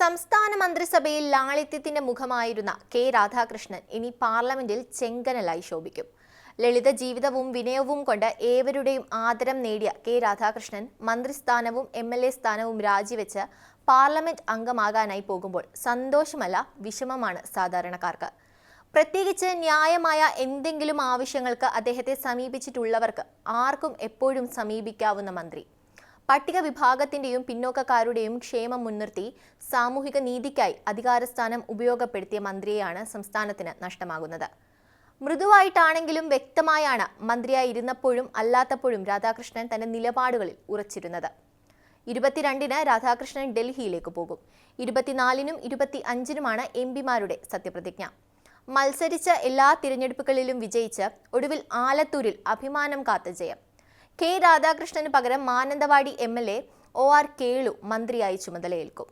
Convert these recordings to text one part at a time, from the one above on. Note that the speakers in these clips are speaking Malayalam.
സംസ്ഥാന മന്ത്രിസഭയിൽ ലാളിത്യത്തിന്റെ മുഖമായിരുന്ന കെ രാധാകൃഷ്ണൻ ഇനി പാർലമെന്റിൽ ചെങ്കനലായി ശോഭിക്കും. ലളിത ജീവിതവും വിനയവും കൊണ്ട് ഏവരുടെയും ആദരം നേടിയ കെ രാധാകൃഷ്ണൻ മന്ത്രിസ്ഥാനവും എം എൽ എ സ്ഥാനവും രാജിവെച്ച് പാർലമെന്റ് അംഗമാകാനായി പോകുമ്പോൾ സന്തോഷമല്ല വിഷമമാണ് സാധാരണക്കാർക്ക്. പ്രത്യേകിച്ച് ന്യായമായ എന്തെങ്കിലും ആവശ്യങ്ങൾക്ക് അദ്ദേഹത്തെ സമീപിച്ചിട്ടുള്ളവർക്ക് ആർക്കും എപ്പോഴും സമീപിക്കാവുന്ന മന്ത്രി. പട്ടിക വിഭാഗത്തിന്റെയും പിന്നോക്കക്കാരുടെയും ക്ഷേമം മുൻനിർത്തി സാമൂഹിക നീതിക്കായി അധികാരസ്ഥാനം ഉപയോഗപ്പെടുത്തിയ മന്ത്രിയെയാണ് സംസ്ഥാനത്തിന് നഷ്ടമാകുന്നത്. മൃദുവായിട്ടാണെങ്കിലും വ്യക്തമായാണ് മന്ത്രിയായി ഇരുന്നപ്പോഴും അല്ലാത്തപ്പോഴും രാധാകൃഷ്ണൻ തന്റെ നിലപാടുകളിൽ ഉറച്ചിരുന്നത്. ഇരുപത്തിരണ്ടിന് രാധാകൃഷ്ണൻ ഡൽഹിയിലേക്ക് പോകും. ഇരുപത്തിനാലിനും ഇരുപത്തി അഞ്ചിനുമാണ് എം പിമാരുടെ സത്യപ്രതിജ്ഞ. മത്സരിച്ച എല്ലാ തിരഞ്ഞെടുപ്പുകളിലും വിജയിച്ച് ഒടുവിൽ ആലത്തൂരിൽ അഭിമാനം കാത്ത ജയം. കെ രാധാകൃഷ്ണന് പകരം Mananthavady M L A O R Kelu മന്ത്രിയായി ചുമതലയേൽക്കും.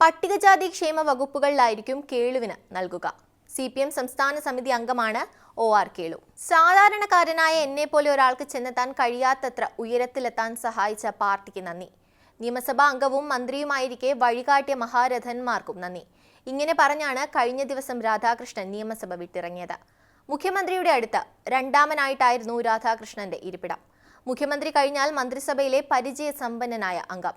പട്ടികജാതി ക്ഷേമ വകുപ്പുകളിലായിരിക്കും കേളുവിന് നൽകുക. സി പി എം സംസ്ഥാന സമിതി അംഗമാണ് ഒ ആർ കേളു. സാധാരണക്കാരനായ എന്നെ പോലെ ഒരാൾക്ക് ചെന്നെത്താൻ കഴിയാത്തത്ര ഉയരത്തിലെത്താൻ സഹായിച്ച പാർട്ടിക്ക് നന്ദി. നിയമസഭാ അംഗവും മന്ത്രിയുമായിരിക്കെ വഴികാട്ടിയ മഹാരഥന്മാർക്കും നന്ദി. ഇങ്ങനെ പറഞ്ഞാണ് കഴിഞ്ഞ ദിവസം രാധാകൃഷ്ണൻ നിയമസഭ വിട്ടിറങ്ങിയത്. മുഖ്യമന്ത്രിയുടെ അടുത്ത് രണ്ടാമനായിട്ടായിരുന്നു രാധാകൃഷ്ണന്റെ ഇരിപ്പിടം. മുഖ്യമന്ത്രി കഴിഞ്ഞാൽ മന്ത്രിസഭയിലെ പരിചയസമ്പന്നനായ അംഗം.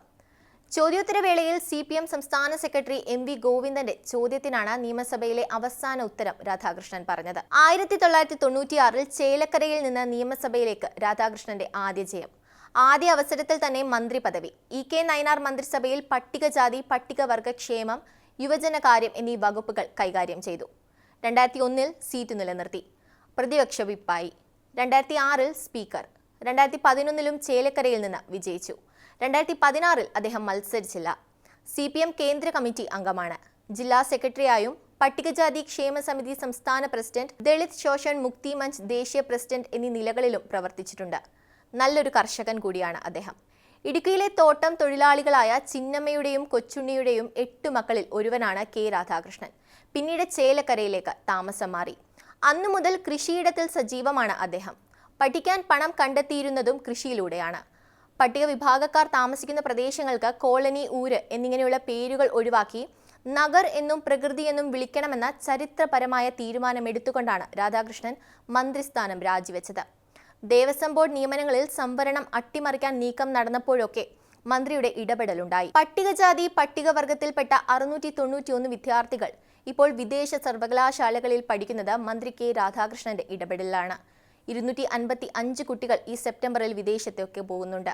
ചോദ്യോത്തരവേളയിൽ സി പി എം സംസ്ഥാന സെക്രട്ടറി എം വി ഗോവിന്ദന്റെ ചോദ്യത്തിനാണ് നിയമസഭയിലെ അവസാന ഉത്തരം രാധാകൃഷ്ണൻ പറഞ്ഞത്. ആയിരത്തി തൊള്ളായിരത്തി തൊണ്ണൂറ്റിയാറിൽ ചേലക്കരയിൽ നിന്ന് നിയമസഭയിലേക്ക് രാധാകൃഷ്ണന്റെ ആദ്യ ജയം. ആദ്യ അവസരത്തിൽ തന്നെ മന്ത്രി പദവി. ഇ കെ നയനാർ മന്ത്രിസഭയിൽ പട്ടികജാതി പട്ടികവർഗ ക്ഷേമം യുവജനകാര്യം എന്നീ വകുപ്പുകൾ കൈകാര്യം ചെയ്തു. രണ്ടായിരത്തി ഒന്നിൽ സീറ്റ് നിലനിർത്തി. പ്രതിപക്ഷ വിപ്പായി. രണ്ടായിരത്തി ആറിൽ സ്പീക്കർ. രണ്ടായിരത്തി പതിനൊന്നിലും ചേലക്കരയിൽ നിന്ന് വിജയിച്ചു. രണ്ടായിരത്തി പതിനാറിൽ അദ്ദേഹം മത്സരിച്ചില്ല. സി പി എം കേന്ദ്ര കമ്മിറ്റി അംഗമാണ്. ജില്ലാ സെക്രട്ടറിയായും പട്ടികജാതി ക്ഷേമ സമിതി സംസ്ഥാന പ്രസിഡന്റ് ദളിത് ശോഷൺ മുക്തി മഞ്ച് ദേശീയ പ്രസിഡന്റ് എന്നീ നിലകളിലും പ്രവർത്തിച്ചിട്ടുണ്ട്. നല്ലൊരു കർഷകൻ കൂടിയാണ് അദ്ദേഹം. ഇടുക്കിയിലെ തോട്ടം തൊഴിലാളികളായ ചിന്നമ്മയുടെയും കൊച്ചുണ്ണിയുടെയും എട്ട് മക്കളിൽ ഒരുവനാണ് കെ രാധാകൃഷ്ണൻ. പിന്നീട് ചേലക്കരയിലേക്ക് താമസം മാറി. അന്നു മുതൽ കൃഷിയിടത്തിൽ സജീവമാണ് അദ്ദേഹം. പഠിക്കാൻ പണം കണ്ടെത്തിയിരുന്നതും കൃഷിയിലൂടെയാണ്. പട്ടിക വിഭാഗക്കാർ താമസിക്കുന്ന പ്രദേശങ്ങൾക്ക് കോളനി ഊര് എന്നിങ്ങനെയുള്ള പേരുകൾ ഒഴിവാക്കി നഗർ എന്നും പ്രകൃതി എന്നും വിളിക്കണമെന്ന ചരിത്രപരമായ തീരുമാനമെടുത്തുകൊണ്ടാണ് രാധാകൃഷ്ണൻ മന്ത്രിസ്ഥാനം രാജിവെച്ചത്. ദേവസ്വം ബോർഡ് നിയമനങ്ങളിൽ സംവരണം അട്ടിമറിക്കാൻ നീക്കം നടന്നപ്പോഴൊക്കെ മന്ത്രിയുടെ ഇടപെടലുണ്ടായി. പട്ടികജാതി പട്ടികവർഗത്തിൽപ്പെട്ട അറുന്നൂറ്റി തൊണ്ണൂറ്റിയൊന്ന് വിദ്യാർത്ഥികൾ ഇപ്പോൾ വിദേശ സർവകലാശാലകളിൽ പഠിക്കുന്നത് മന്ത്രി കെ രാധാകൃഷ്ണന്റെ ഇടപെടലിലാണ്. ഇരുന്നൂറ്റി അൻപത്തി അഞ്ച് കുട്ടികൾ ഈ സെപ്റ്റംബറിൽ വിദേശത്തൊക്കെ പോകുന്നുണ്ട്.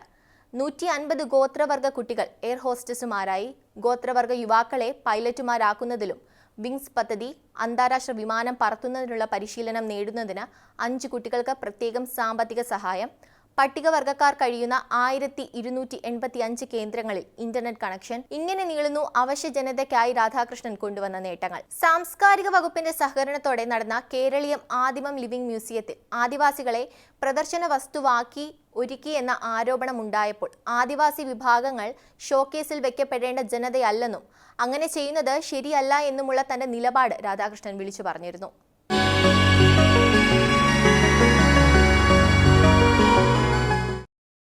നൂറ്റി അൻപത് ഗോത്രവർഗ കുട്ടികൾ എയർ ഹോസ്റ്റസുമാരായി. ഗോത്രവർഗ യുവാക്കളെ പൈലറ്റുമാരാക്കുന്നതിലും വിങ്സ് പദ്ധതി അന്താരാഷ്ട്ര വിമാനം പറത്തുന്നതിനുള്ള പരിശീലനം നേടുന്നതിന് അഞ്ച് കുട്ടികൾക്ക് പ്രത്യേകം സാമ്പത്തിക സഹായം പട്ടികവർഗക്കാർ കഴിയുന്ന ആയിരത്തി ഇരുന്നൂറ്റി എൺപത്തി അഞ്ച് കേന്ദ്രങ്ങളിൽ ഇന്റർനെറ്റ് കണക്ഷൻ ഇങ്ങനെ നീളുന്നു അവശ്യ ജനതയ്ക്കായി രാധാകൃഷ്ണൻ കൊണ്ടുവന്ന നേട്ടങ്ങൾ. സാംസ്കാരിക വകുപ്പിന്റെ സഹകരണത്തോടെ നടന്ന കേരളീയം ആദിമം ലിവിംഗ് മ്യൂസിയത്തിൽ ആദിവാസികളെ പ്രദർശന വസ്തുവാക്കി ഒരുക്കി എന്ന ആരോപണമുണ്ടായപ്പോൾ ആദിവാസി വിഭാഗങ്ങൾ ഷോക്കേസിൽ വെക്കപ്പെടേണ്ട ജനതയല്ലെന്നും അങ്ങനെ ചെയ്യുന്നത് ശരിയല്ല എന്നുമുള്ള തന്റെ നിലപാട് രാധാകൃഷ്ണൻ വിളിച്ചു പറഞ്ഞിരുന്നു.